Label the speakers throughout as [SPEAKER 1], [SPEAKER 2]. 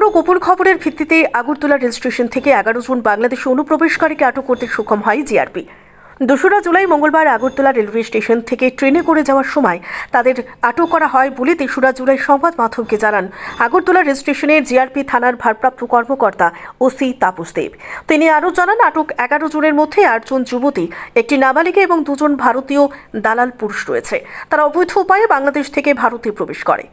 [SPEAKER 1] এরপরও গোপন খবরের ভিত্তিতে আগরতলা রেল স্টেশন থেকে এগারো জন বাংলাদেশি অনুপ্রবেশকারীকে আটক করতে সক্ষম হয় জিআরপি দোসরা জুলাই মঙ্গলবার আগরতলা রেলওয়ে স্টেশন থেকে ট্রেনে করে যাওয়ার সময় তাদের আটক করা হয় বলে তেসরা জুলাই সংবাদ মাধ্যমকে জানান আগরতলা রেল স্টেশনের জিআরপি থানার ভারপ্রাপ্ত কর্মকর্তা ওসি তাপস দেব তিনি আরও জানান আটক এগারো জনের মধ্যে আটজন যুবতী একটি নাবালিকা এবং দুজন ভারতীয় দালাল পুরুষ রয়েছে তারা অবৈধ উপায়ে বাংলাদেশ থেকে ভারতে প্রবেশ করে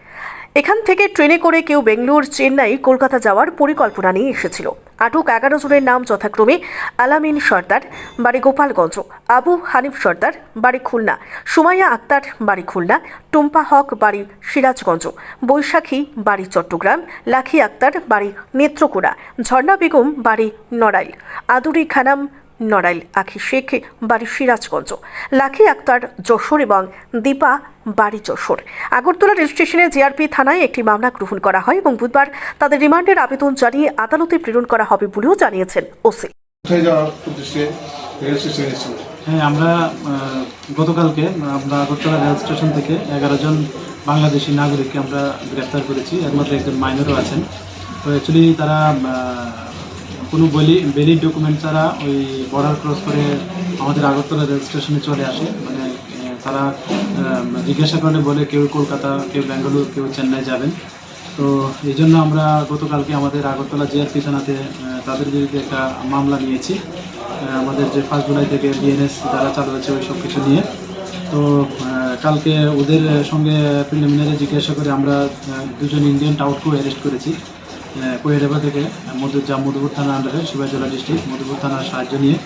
[SPEAKER 1] এখান থেকে ট্রেনে করে কেউ বেঙ্গলোর চেন্নাই কলকাতা যাওয়ার পরিকল্পনা নিয়ে এসেছিল আটক এগারো জনের নাম যথাক্রমে আলামিন সর্দার বাড়ি গোপালগঞ্জ আবু হানিফ সর্দার বাড়ি খুলনা সুমাইয়া আক্তার বাড়ি খুলনা টুম্পা হক বাড়ি সিরাজগঞ্জ বৈশাখী বাড়ি চট্টগ্রাম লাখি আক্তার বাড়ি নেত্রকোনা ঝর্ণা বেগম বাড়ি নড়াইল আদুরি খানাম নড়াইল আখি শেখ বাড়ি সিরাজগঞ্জ লাখি আক্তার যশোর এবং দীপা বাড়ি যশোর আগরতলা রেজিস্ট্রেশনে জিআরপি থানায় একটি মামলা গ্রহণ করা হয় এবং বুধবার তাদের রিমান্ডের আবেদন জানিয়ে আদালতে প্রেরণ করা হবে বলেও জানিয়েছেন ওসি
[SPEAKER 2] হ্যাঁ আমরা গতকালকে আমরা আগরতলা রেল স্টেশন থেকে এগারো জন বাংলাদেশি নাগরিককে আমরা গ্রেপ্তার করেছি এর মধ্যে একজন মাইনরও আছেন তো অ্যাকচুয়ালি তারা কোনো বলি ভ্যালিড ডকুমেন্ট ছাড়া ওই বর্ডার ক্রস করে আমাদের আগরতলা রেল স্টেশনে চলে আসে মানে তারা জিজ্ঞাসা করলে বলে কেউ কলকাতা কেউ ব্যাঙ্গালোর কেউ চেন্নাই যাবেন তো এই জন্য আমরা গতকালকে আমাদের আগরতলা জিআরপি থানাতে তাদের বিরুদ্ধে একটা মামলা নিয়েছি আমাদের যে ফার্স্ট জুলাই থেকে বিএনএস যারা চালু হয়েছে ওই সব কিছু নিয়ে তো কালকে ওদের সঙ্গে প্রিলিমিনারি জিজ্ঞাসা করে আমরা দুজন ইন্ডিয়ান টাউটকেও অ্যারেস্ট করেছি মানে কুড়িয়াডাবা থেকে যা মধুপুর থানা আন্ডারে শিবাজলা ডিস্ট্রিক্ট মধুপুর থানার সাহায্য নিয়ে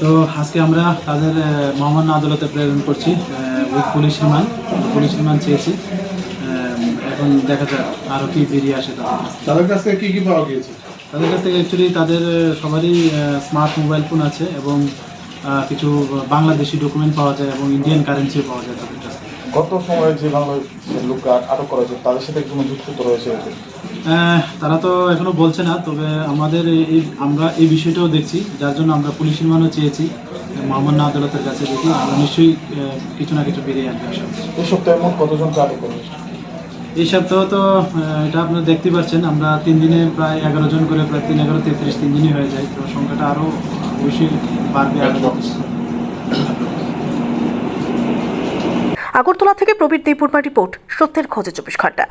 [SPEAKER 2] তো আজকে আমরা তাদের মহামান্য আদালতে প্রেরণ করছি with police remand police remand চেয়েছি এখন দেখা যাক আরও কি বেরিয়ে আসে
[SPEAKER 3] তাদের কাছ থেকে কী কী পাওয়া গিয়েছে
[SPEAKER 2] তাদের কাছ থেকে অ্যাকচুয়ালি তাদের সবারই স্মার্ট মোবাইল ফোন আছে এবং কিছু বাংলাদেশি ডকুমেন্ট পাওয়া যায় এবং ইন্ডিয়ান কারেন্সি পাওয়া যায় তাদের কাছ থেকে
[SPEAKER 3] গত সময়ে যে বাংলাদেশের লোক আটক করা তাদের সাথে একজন যুক্ত রয়েছে
[SPEAKER 2] তারা তো এখনো বলছে না তবে আমাদের এই আমরা এই বিষয়টাও দেখছি যার জন্য আমরা পুলিশ নির্মাণও চেয়েছি মামুন্না আদালতের কাছে দেখি আমরা নিশ্চয়ই কিছু না কিছু বেরিয়ে আনতে
[SPEAKER 3] এই সপ্তাহে করবে
[SPEAKER 2] এই সপ্তাহ তো এটা আপনারা দেখতে পাচ্ছেন আমরা তিন দিনে প্রায় এগারো জন করে প্রায় তিন এগারো তেত্রিশ তিন দিনই হয়ে যায় তো সংখ্যাটা আরও বেশি বাড়বে
[SPEAKER 1] আগরতলা থেকে প্রবীর দেবপুর রিপোর্ট সত্যের খোঁজে চব্বিশ ঘন্টা